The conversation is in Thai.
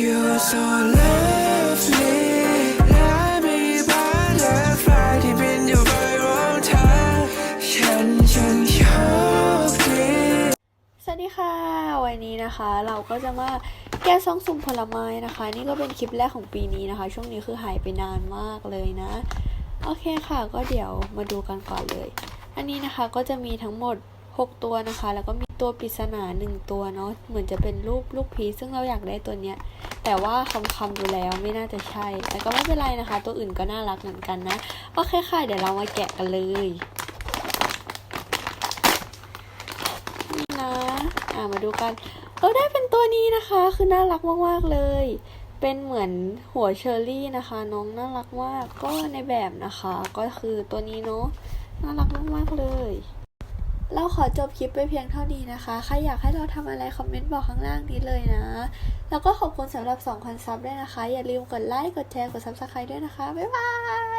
You're so lovely และมีบาร์เดอร์ฟลายที่บินอยู่ไปรองเธอฉันช่างโชคดีสวัสดีค่ะ วันนี้นะคะเราก็จะมาแกะซองสุ่มผลไม้นะคะ นี่ก็เป็นคลิปแรกของปีนี้นะคะ ช่วงนี้คือหายไปนานมากเลยนะ โอเคค่ะ ก็เดี๋ยวมาดูกันก่อนเลย อันนี้นะคะก็จะมีทั้งหมด 6 ตัวนะคะ แล้วก็มี ตัวปริศนา1ตัวเนาะเหมือนจะเป็นรูปลูกพีซึ่งเราอยากได้ตัวเนี้ย แต่ว่าคำคำๆดูแล้วไม่น่าจะใช่ แต่ก็ไม่เป็นไรนะคะ ตัวอื่นก็น่ารักเหมือนกันนะโอเคค่ะเดี๋ยวเรามาแกะกันเลยนี่นะอ่ามาดูกันเราได้เป็นตัวนี้นะคะ คือน่ารักมากๆเลย เป็นเหมือนหัวเชอร์รี่นะคะ น้องน่ารักมากก็ในแบบนะคะ ก็คือตัวนี้เนาะน่ารักมากๆเลย เราขอจบคลิปไปเพียงเท่านี้นะคะใครอยากให้เราทำอะไรคอมเมนต์บอกข้างล่างนี้เลยนะ แล้วก็ขอบคุณสำหรับ2,000ซับด้วยนะคะ อย่าลืมกดไลค์กดแชร์กด subscribe ด้วยนะคะ บ๊ายบาย